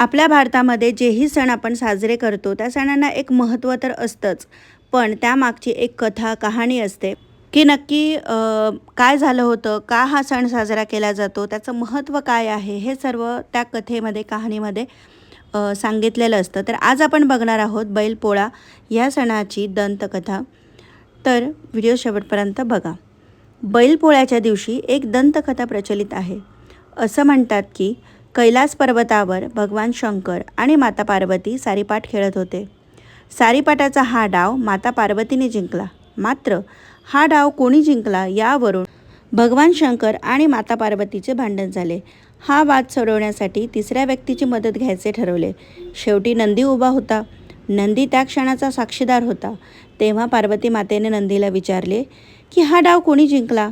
आपल्या भारतामध्ये जेही सण आपण साजरे करतो त्या सणांना एक महत्त्व तर असतंच. पण त्यामागची एक कथा कहाणी असते की नक्की काय झालं होतं? का हा सण साजरा केला जातो? त्याचं महत्त्व काय आहे? हे सर्व त्या कथेमध्ये कहाणीमध्ये सांगितलेलं असतं. तर आज आपण बघणार आहोत बैलपोळा या सणाची दंतकथा. तर व्हिडिओ शेवटपर्यंत बघा. बैलपोळ्याच्या दिवशी एक दंतकथा प्रचलित आहे. असं म्हणतात की कैलास पर्वतावर भगवान शंकर आणि माता पार्वती सारीपाट खेळत होते. सारीपाटाचा हा डाव माता पार्वतीने जिंकला. मात्र हा डाव कोणी जिंकला यावरून भगवान शंकर आणि माता पार्वतीचे भांडण झाले. हा वाद सोडवण्यासाठी तिसऱ्या व्यक्तीची मदत घ्यायचे ठरवले. शेवटी नंदी उभा होता. नंदी त्या क्षणाचा साक्षीदार होता. तेव्हा पार्वती मातेने नंदीला विचारले की हा डाव कोणी जिंकला?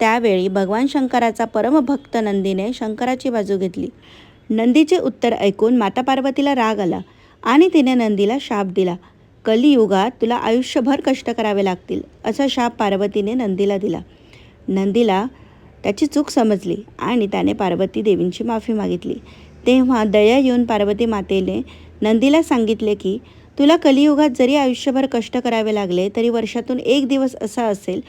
त्यावेळी भगवान शंकराचा परमभक्त नंदीने शंकराची बाजू घेतली. नंदीचे उत्तर ऐकून माता पार्वतीला राग आला आणि तिने नंदीला शाप दिला. कलियुगात तुला आयुष्यभर कष्ट करावे लागतील असा शाप पार्वतीने नंदीला दिला. नंदीला त्याची चूक समजली आणि त्याने पार्वती देवींची माफी मागितली. तेव्हा दया येऊन पार्वती मातेने नंदीला सांगितले की तुला कलियुगात जरी आयुष्यभर कष्ट करावे लागले तरी वर्षातून एक दिवस असा असेल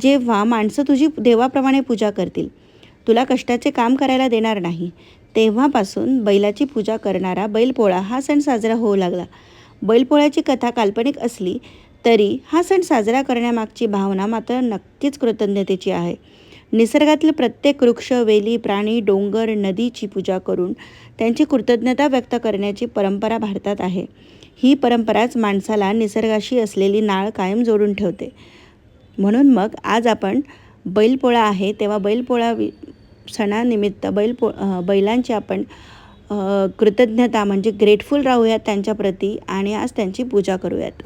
जेव्हा माणसं तुझी देवाप्रमाणे पूजा करतील. तुला कष्टाचे काम करायला देणार नाही. तेव्हापासून बैलाची पूजा करणारा बैलपोळा हा सण साजरा होऊ लागला. बैलपोळ्याची कथा काल्पनिक असली तरी हा सण साजरा करण्यामागची भावना मात्र नक्कीच कृतज्ञतेची आहे. निसर्गातील प्रत्येक वृक्ष वेली प्राणी डोंगर नदीची पूजा करून त्यांची कृतज्ञता व्यक्त करण्याची परंपरा भारतात आहे. ही परंपराच माणसाला निसर्गाशी असलेली नाळ कायम जोडून ठेवते. म्हणून मग आज आपण बैलपोळा आहे तेव्हा बैलपोळा वि सणानिमित्त बैलपो बैलांची आपण कृतज्ञता म्हणजे ग्रेटफुल राहूयात त्यांच्याप्रती आणि आज त्यांची पूजा करूयात.